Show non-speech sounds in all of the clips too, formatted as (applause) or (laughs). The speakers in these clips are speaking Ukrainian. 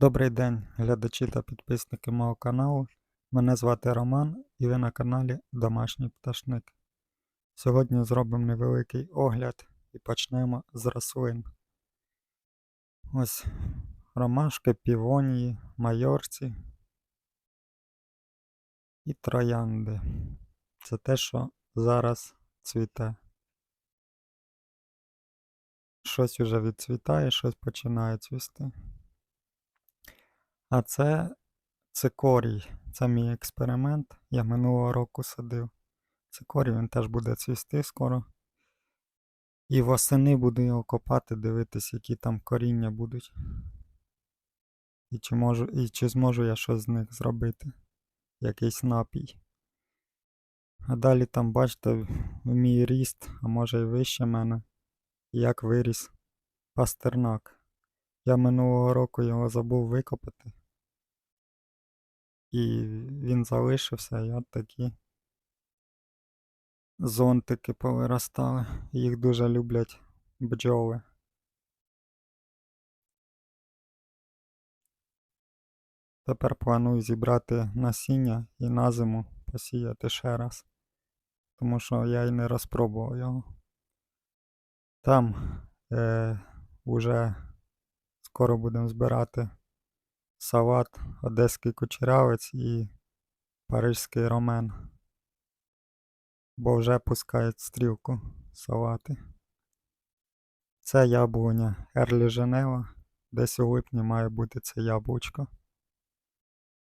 Добрий день, глядачі та підписники мого каналу. Мене звати Роман і ви на каналі Домашній Пташник. Сьогодні зробимо невеликий огляд і почнемо з рослин. Ось ромашки, півонії, майорці і троянди. Це те, що зараз цвіте. Щось уже відцвітає, щось починає цвісти. А це цикорій. Це мій експеримент. Я минулого року садив. Цикорій він теж буде цвісти скоро. І восени буду його копати, дивитись, які там коріння будуть. І чи, можу, і чи зможу я щось з них зробити. Якийсь напій. А далі там, бачите, мій ріст, а може й вище мене, як виріс пастернак. Я минулого року його забув викопати. І він залишився, і от такі зонтики повиростали. Їх дуже люблять бджоли. Тепер планую зібрати насіння і на зиму посіяти ще раз. Тому що я і не розпробував його. Там е, уже скоро будемо збирати салат, одеський кучерявець і парижський ромен. Бо вже пускають стрілку салати. Це яблуня Ерлі Женева. Десь у липні має бути це яблучко.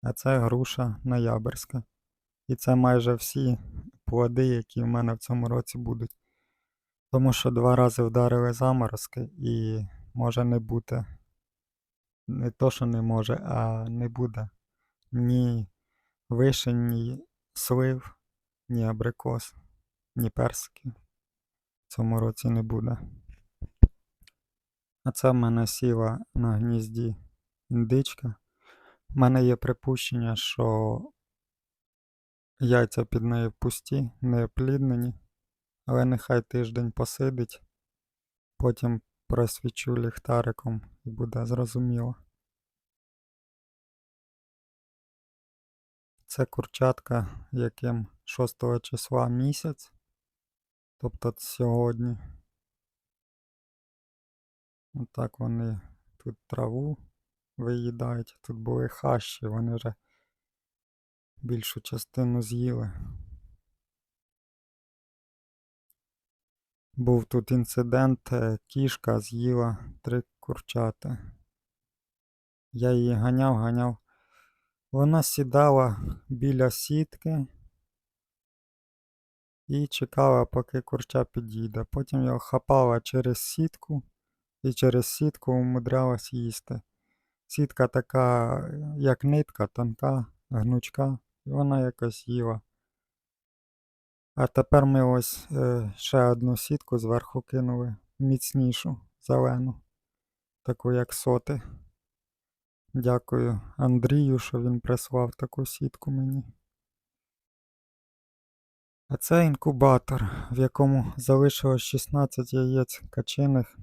А це груша ноябрьська. І це майже всі плоди, які в мене в цьому році будуть. Тому що два рази вдарили заморозки і може не бути. Не то, що не може, а не буде ні вишень, ні слив, ні абрикос, ні персиків. В цьому році не буде. А це в мене сіла на гнізді індичка. У мене є припущення, що яйця під нею пусті, не опліднені, але нехай тиждень посидить, потім просвічу ліхтариком і буде зрозуміло. Це курчатка, яким 6 числа місяць, тобто сьогодні. Отак вони тут траву виїдають. Тут були хащі, вони вже більшу частину з'їли. Був тут інцидент, е, кішка з'їла три курчати. Я її ганяв, ганяв. Вона сідала біля сітки і чекала, поки курча підійде. Потім його хапала через сітку і через сітку умудрялась їсти. Сітка така, як нитка, тонка, гнучка, і вона якось їла. А тепер ми ось е, ще одну сітку зверху кинули, міцнішу, зелену, таку як соти. Дякую Андрію, що він прислав таку сітку мені. А це інкубатор, в якому залишилось 16 яєць качиних.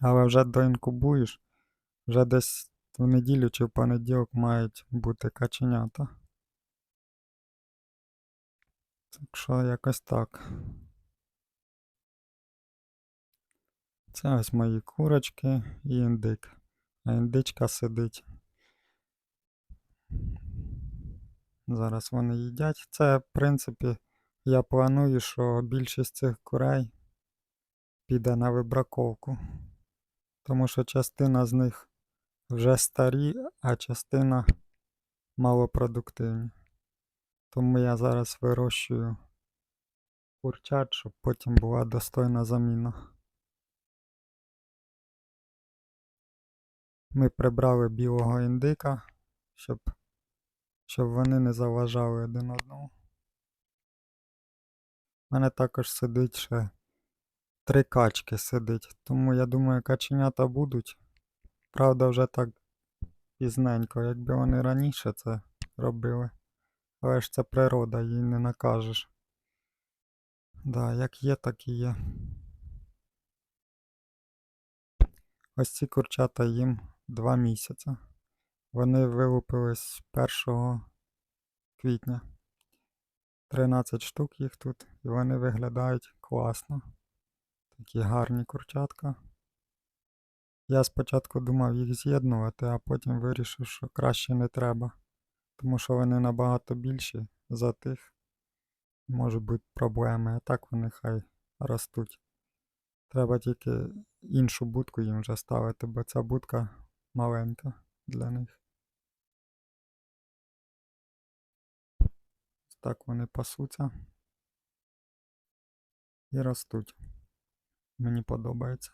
Але вже доінкубуєш, вже десь в неділю чи в понеділок мають бути каченята. Так що якось так. Це ось мої курочки і індик. А індичка сидить. Зараз вони їдять. Це, в принципі, я планую, що більшість цих курей піде на вибраковку. Тому що частина з них вже старі, а частина малопродуктивні. Тому я зараз вирощую курчат, щоб потім була достойна заміна. Ми прибрали білого індика, щоб, щоб вони не заважали один одному. У мене також сидить ще три качки сидить, тому я думаю, каченята будуть. Правда, вже так пізненько, якби вони раніше це робили. Але ж це природа, їй не накажеш. Да, як є, так і є. Ось ці курчата їм 2 місяці. Вони вилупились 1 квітня. 13 штук їх тут, і вони виглядають класно. Такі гарні курчатка. Я спочатку думав їх з'єднувати, а потім вирішив, що краще не треба. Тому що вони набагато більші за тих. Можуть бути проблеми, а так вони хай ростуть. Треба тільки іншу будку їм вже ставити, бо ця будка маленька для них. Так вони пасуться і ростуть. Мені подобається.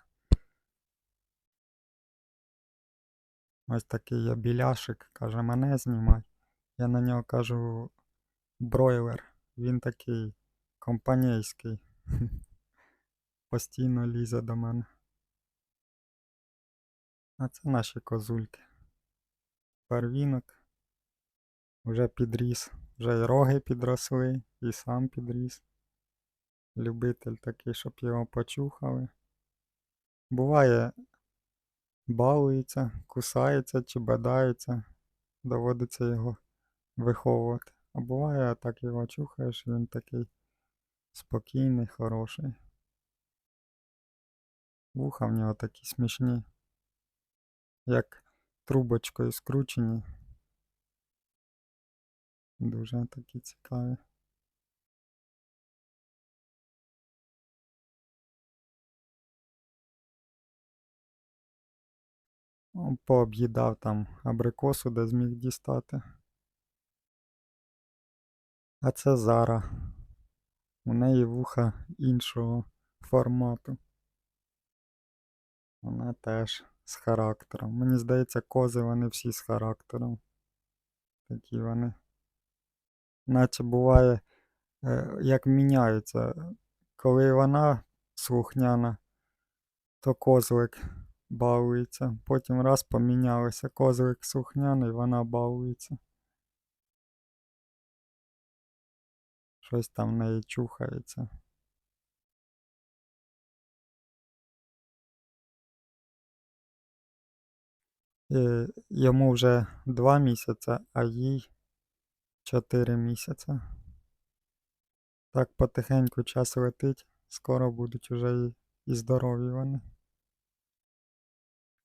Ось такий я біляшик, каже, мене знімай. Я на нього кажу бройлер. Він такий компанейський. (laughs) Постійно лізе до мене. А це наші козульки. Первінок. Вже підріс. Вже й роги підросли, і сам підріс. Любитель такий, щоб його почухали. Буває, балується, кусається чи бадається. Доводиться його виховувати. А буває, так його чухаєш, він такий спокійний, хороший. Вуха в нього такі смішні, як трубочкою скручені. Дуже такі цікаві. Пооб'їдав там абрикосу, де зміг дістати. А це Зара. У неї вуха іншого формату. Вона теж з характером. Мені здається, кози вони всі з характером. Такі вони. Наче буває, е, як міняються. Коли вона слухняна, то козлик балується. Потім раз помінялися. Козлик слухняний, вона балується. Щось там в неї чухається. Йому вже 2 місяці, а їй 4 місяці. Так потихеньку час летить, скоро будуть уже і, і здорові вони.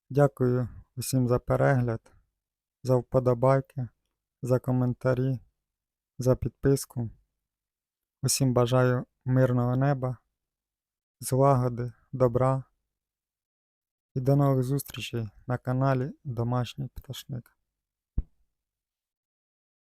Дякую усім за перегляд, за вподобайки, за коментарі, за підписку. Усім бажаю мирного неба, злагоди, добра і до нових зустрічей на каналі Домашній Пташник.